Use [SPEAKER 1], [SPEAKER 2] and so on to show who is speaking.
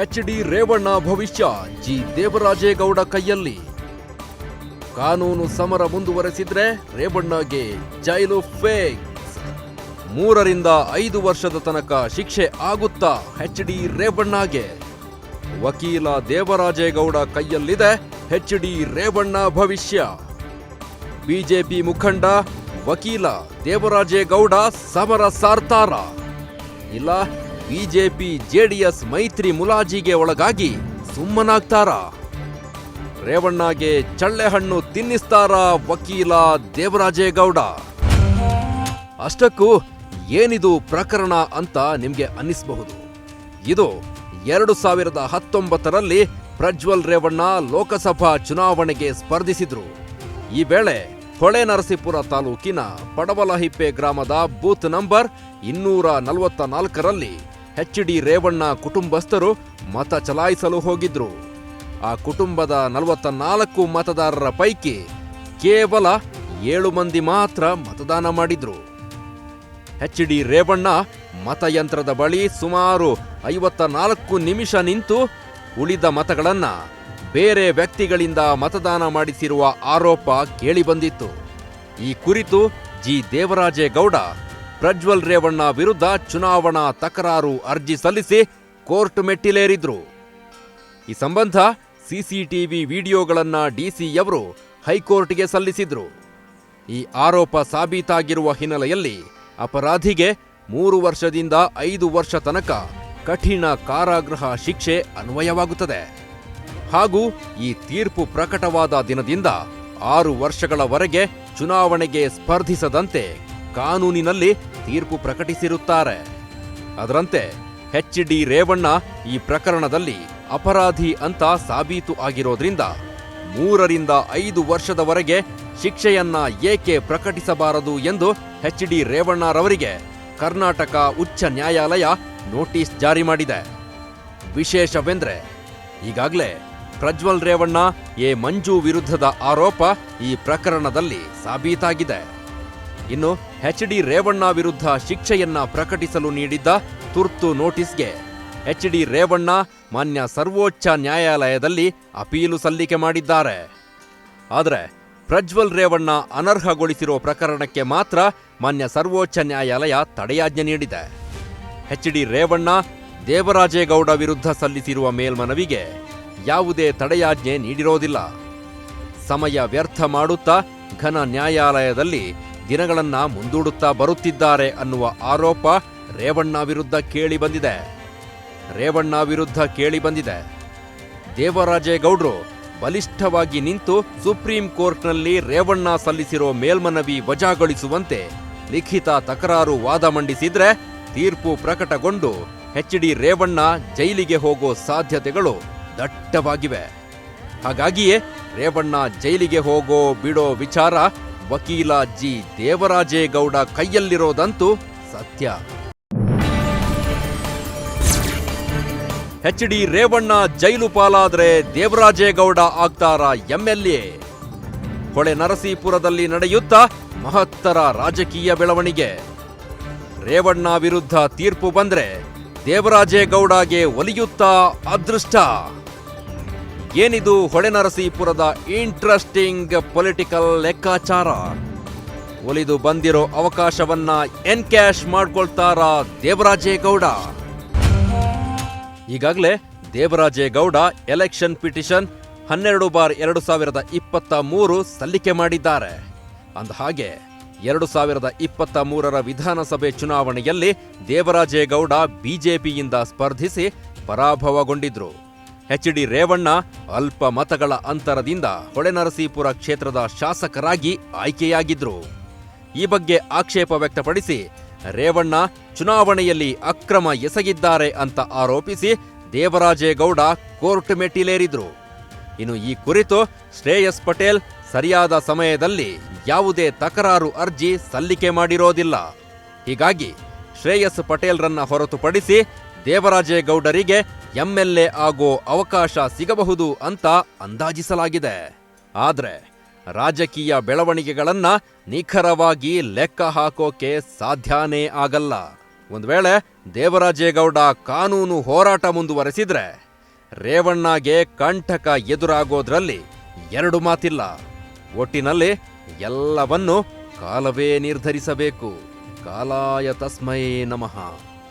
[SPEAKER 1] H D Revanna ಭವಿಷ್ಯ, G Devaraje Gowda ಕೈಯಲ್ಲಿ. ಕಾನೂನು ಸಮರ ಮುಂದುವರೆಸಿದ್ರೆ ರೇವಣ್ಣಗೆ ಜೈಲು ಫೇಕ್ ಮೂರರಿಂದ ಐದು ವರ್ಷದ ತನಕ ಶಿಕ್ಷೆ ಆಗುತ್ತಾ ಎಚ್ ಡಿ ರೇವಣ್ಣಗೆ. ವಕೀಲ ದೇವರಾಜೇಗೌಡ ಕೈಯಲ್ಲಿದೆ ಎಚ್ ಡಿ ರೇವಣ್ಣ ಭವಿಷ್ಯ. ಬಿಜೆಪಿ ಮುಖಂಡ, ವಕೀಲ ದೇವರಾಜೇಗೌಡ ಸಮರ ಸಾರ್ತಾರ. ಇಲ್ಲ ಬಿಜೆಪಿ, ಜೆಡಿಎಸ್ ಮೈತ್ರಿ ಮುಲಾಜಿಗೆ ಒಳಗಾಗಿ ಸುಮ್ಮನಾಗ್ತಾರ? ರೇವಣ್ಣಗೆ ಚಳ್ಳೆಹಣ್ಣು ತಿನ್ನಿಸ್ತಾರ ವಕೀಲ ದೇವರಾಜೇಗೌಡ? ಅಷ್ಟಕ್ಕೂ ಏನಿದು ಪ್ರಕರಣ ಅಂತ ನಿಮ್ಗೆ ಅನ್ನಿಸಬಹುದು. ಇದು ಎರಡು ಸಾವಿರದ ಹತ್ತೊಂಬತ್ತರಲ್ಲಿ ಪ್ರಜ್ವಲ್ ರೇವಣ್ಣ ಲೋಕಸಭಾ ಚುನಾವಣೆಗೆ ಸ್ಪರ್ಧಿಸಿದ್ರು. ಈ ವೇಳೆ ಹೊಳೆನರಸೀಪುರ ತಾಲೂಕಿನ ಪಡವಲಹಿಪ್ಪೆ ಗ್ರಾಮದ ಬೂತ್ ನಂಬರ್ ಇನ್ನೂರ ನಲವತ್ತ ನಾಲ್ಕರಲ್ಲಿ ಎಚ್ ಡಿ ರೇವಣ್ಣ ಕುಟುಂಬಸ್ಥರು ಮತ ಚಲಾಯಿಸಲು ಹೋಗಿದ್ರು. ಆ ಕುಟುಂಬದ ನಲವತ್ತ ನಾಲ್ಕು ಮತದಾರರ ಪೈಕಿ ಕೇವಲ ಏಳು ಮಂದಿ ಮಾತ್ರ ಮತದಾನ ಮಾಡಿದ್ರು. ಎಚ್ ಡಿ ರೇವಣ್ಣ ಮತಯಂತ್ರದ ಬಳಿ ಸುಮಾರು ಐವತ್ತ ನಾಲ್ಕು ನಿಮಿಷ ನಿಂತು ಉಳಿದ ಮತಗಳನ್ನ ಬೇರೆ ವ್ಯಕ್ತಿಗಳಿಂದ ಮತದಾನ ಮಾಡಿಸಿರುವ ಆರೋಪ ಕೇಳಿಬಂದಿತ್ತು. ಈ ಕುರಿತು ಜಿ. ದೇವರಾಜೇಗೌಡ ಪ್ರಜ್ವಲ್ ರೇವಣ್ಣ ವಿರುದ್ಧ ಚುನಾವಣಾ ತಕರಾರು ಅರ್ಜಿ ಸಲ್ಲಿಸಿ ಕೋರ್ಟ್ ಮೆಟ್ಟಿಲೇರಿದ್ರು. ಈ ಸಂಬಂಧ ಸಿಸಿಟಿವಿ ವಿಡಿಯೋಗಳನ್ನ ಡಿಸಿಯವರು ಹೈಕೋರ್ಟ್ಗೆ ಸಲ್ಲಿಸಿದ್ರು. ಈ ಆರೋಪ ಸಾಬೀತಾಗಿರುವ ಹಿನ್ನೆಲೆಯಲ್ಲಿ ಅಪರಾಧಿಗೆ ಮೂರು ವರ್ಷದಿಂದ ಐದು ವರ್ಷ ತನಕ ಕಠಿಣ ಕಾರಾಗೃಹ ಶಿಕ್ಷೆ ಅನ್ವಯವಾಗುತ್ತದೆ. ಹಾಗೂ ಈ ತೀರ್ಪು ಪ್ರಕಟವಾದ ದಿನದಿಂದ ಆರು ವರ್ಷಗಳವರೆಗೆ ಚುನಾವಣೆಗೆ ಸ್ಪರ್ಧಿಸದಂತೆ ಕಾನೂನಿನಲ್ಲಿ ತೀರ್ಪು ಪ್ರಕಟಿಸಿರುತ್ತಾರೆ. ಅದರಂತೆ ಎಚ್ ಡಿ ರೇವಣ್ಣ ಈ ಪ್ರಕರಣದಲ್ಲಿ ಅಪರಾಧಿ ಅಂತ ಸಾಬೀತು ಆಗಿರೋದ್ರಿಂದ ಮೂರರಿಂದ ಐದು ವರ್ಷದವರೆಗೆ ಶಿಕ್ಷೆಯನ್ನ ಏಕೆ ಪ್ರಕಟಿಸಬಾರದು ಎಂದು ಎಚ್ ಡಿ ರೇವಣ್ಣರವರಿಗೆ ಕರ್ನಾಟಕ ಉಚ್ಚ ನ್ಯಾಯಾಲಯ ನೋಟಿಸ್ ಜಾರಿ ಮಾಡಿದೆ. ವಿಶೇಷವೆಂದ್ರೆ ಈಗಾಗಲೇ ಪ್ರಜ್ವಲ್ ರೇವಣ್ಣ ಎ ಮಂಜು ವಿರುದ್ಧದ ಆರೋಪ ಈ ಪ್ರಕರಣದಲ್ಲಿ ಸಾಬೀತಾಗಿದೆ. ಇನ್ನು ಎಚ್ ಡಿ ರೇವಣ್ಣ ವಿರುದ್ಧ ಶಿಕ್ಷೆಯನ್ನ ಪ್ರಕಟಿಸಲು ನೀಡಿದ್ದ ತುರ್ತು ನೋಟಿಸ್ಗೆ ಎಚ್ ಡಿ ರೇವಣ್ಣ ಮಾನ್ಯ ಸರ್ವೋಚ್ಚ ನ್ಯಾಯಾಲಯದಲ್ಲಿ ಅಪೀಲು ಸಲ್ಲಿಕೆ ಮಾಡಿದ್ದಾರೆ. ಆದರೆ ಪ್ರಜ್ವಲ್ ರೇವಣ್ಣ ಅನರ್ಹಗೊಳಿಸಿರುವ ಪ್ರಕರಣಕ್ಕೆ ಮಾತ್ರ ಮಾನ್ಯ ಸರ್ವೋಚ್ಚ ನ್ಯಾಯಾಲಯ ತಡೆಯಾಜ್ಞೆ ನೀಡಿದೆ. ಎಚ್ ಡಿ ರೇವಣ್ಣ ದೇವರಾಜೇಗೌಡ ವಿರುದ್ಧ ಸಲ್ಲಿಸಿರುವ ಮೇಲ್ಮನವಿಗೆ ಯಾವುದೇ ತಡೆಯಾಜ್ಞೆ ನೀಡಿರೋದಿಲ್ಲ. ಸಮಯ ವ್ಯರ್ಥ ಮಾಡುತ್ತಾ ಘನ ನ್ಯಾಯಾಲಯದಲ್ಲಿ ದಿನಗಳನ್ನ ಮುಂದೂಡುತ್ತಾ ಬರುತ್ತಿದ್ದಾರೆ ಅನ್ನುವ ಆರೋಪ ರೇವಣ್ಣ ವಿರುದ್ಧ ಕೇಳಿ ಬಂದಿದೆ. ರೇವಣ್ಣ ವಿರುದ್ಧ ಕೇಳಿ ಬಂದಿದೆ. ದೇವರಾಜೇಗೌಡರು ಬಲಿಷ್ಠವಾಗಿ ನಿಂತು ಸುಪ್ರೀಂ ಕೋರ್ಟ್ನಲ್ಲಿ ರೇವಣ್ಣ ಸಲ್ಲಿಸಿರೋ ಮೇಲ್ಮನವಿ ವಜಾಗೊಳಿಸುವಂತೆ ಲಿಖಿತ ತಕರಾರು ವಾದ ಮಂಡಿಸಿದ್ರೆ ತೀರ್ಪು ಪ್ರಕಟಗೊಂಡು ಎಚ್ ಡಿ ರೇವಣ್ಣ ಜೈಲಿಗೆ ಹೋಗೋ ಸಾಧ್ಯತೆಗಳು ದಟ್ಟವಾಗಿವೆ. ಹಾಗಾಗಿಯೇ ರೇವಣ್ಣ ಜೈಲಿಗೆ ಹೋಗೋ ಬಿಡೋ ವಿಚಾರ ವಕೀಲ ಜಿ. ದೇವರಾಜೇಗೌಡ ಕೈಯಲ್ಲಿರೋದಂತೂ ಸತ್ಯ. ಎಚ್ ಡಿ ರೇವಣ್ಣ ಜೈಲು ಪಾಲಾದ್ರೆ ದೇವರಾಜೇಗೌಡ ಆಗ್ತಾರ ಎಂಎಲ್ಎ. ಹೊಳೆ ನರಸೀಪುರದಲ್ಲಿ ನಡೆಯುತ್ತಾ ಮಹತ್ತರ ರಾಜಕೀಯ ಬೆಳವಣಿಗೆ. ರೇವಣ್ಣ ವಿರುದ್ಧ ತೀರ್ಪು ಬಂದ್ರೆ ದೇವರಾಜೇಗೌಡಗೆ ಒಲಿಯುತ್ತಾ ಅದೃಷ್ಟ. ಏನಿದು ಹೊಳೆನರಸೀಪುರದ ಇಂಟ್ರೆಸ್ಟಿಂಗ್ ಪೊಲಿಟಿಕಲ್ ಲೆಕ್ಕಾಚಾರ? ಒಲಿದು ಬಂದಿರೋ ಅವಕಾಶವನ್ನ ಎನ್ಕ್ಯಾಶ್ ಮಾಡ್ಕೊಳ್ತಾರ ದೇವರಾಜೇಗೌಡ. ಈಗಾಗಲೇ ದೇವರಾಜೇಗೌಡ ಎಲೆಕ್ಷನ್ ಪಿಟಿಷನ್ ಹನ್ನೆರಡು ಬಾರ್ ಎರಡು ಸಾವಿರದ ಇಪ್ಪತ್ತ ಮೂರು ಸಲ್ಲಿಕೆ ಮಾಡಿದ್ದಾರೆ. ಅಂದಹಾಗೆ ಎರಡು ಸಾವಿರದ ಇಪ್ಪತ್ತ ಮೂರರ ವಿಧಾನಸಭೆ ಚುನಾವಣೆಯಲ್ಲಿ ದೇವರಾಜೇಗೌಡ ಬಿಜೆಪಿಯಿಂದ ಸ್ಪರ್ಧಿಸಿ ಪರಾಭವಗೊಂಡಿದ್ರು. ಎಚ್ ಡಿ ರೇವಣ್ಣ ಅಲ್ಪ ಮತಗಳ ಅಂತರದಿಂದ ಹೊಳೆನರಸೀಪುರ ಕ್ಷೇತ್ರದ ಶಾಸಕರಾಗಿ ಆಯ್ಕೆಯಾಗಿದ್ರು. ಈ ಬಗ್ಗೆ ಆಕ್ಷೇಪ ವ್ಯಕ್ತಪಡಿಸಿ, ರೇವಣ್ಣ ಚುನಾವಣೆಯಲ್ಲಿ ಅಕ್ರಮ ಎಸಗಿದ್ದಾರೆ ಅಂತ ಆರೋಪಿಸಿ ದೇವರಾಜೇಗೌಡ ಕೋರ್ಟ್ ಮೆಟ್ಟಿಲೇರಿದ್ರು. ಇನ್ನು ಈ ಕುರಿತು ಶ್ರೇಯಸ್ ಪಟೇಲ್ ಸರಿಯಾದ ಸಮಯದಲ್ಲಿ ಯಾವುದೇ ತಕರಾರು ಅರ್ಜಿ ಸಲ್ಲಿಕೆ ಮಾಡಿರೋದಿಲ್ಲ. ಹೀಗಾಗಿ ಶ್ರೇಯಸ್ ಪಟೇಲ್ರನ್ನ ಹೊರತುಪಡಿಸಿ ದೇವರಾಜೇಗೌಡರಿಗೆ ಎಂಎಲ್ಎ ಆಗೋ ಅವಕಾಶ ಸಿಗಬಹುದು ಅಂತ ಅಂದಾಜಿಸಲಾಗಿದೆ. ಆದರೆ ರಾಜಕೀಯ ಬೆಳವಣಿಗೆಗಳನ್ನ ನಿಖರವಾಗಿ ಲೆಕ್ಕ ಹಾಕೋಕೆ ಸಾಧ್ಯನೇ ಆಗಲ್ಲ. ಒಂದು ವೇಳೆ ದೇವರಾಜೇಗೌಡ ಕಾನೂನು ಹೋರಾಟ ಮುಂದುವರೆಸಿದ್ರೆ ರೇವಣ್ಣಗೆ ಕಂಟಕ ಎದುರಾಗೋದ್ರಲ್ಲಿ ಎರಡು ಮಾತಿಲ್ಲ. ಒಟ್ಟಿನಲ್ಲಿ ಎಲ್ಲವನ್ನು ಕಾಲವೇ ನಿರ್ಧರಿಸಬೇಕು. ಕಾಲಾಯ ತಸ್ಮೈ ನಮಃ.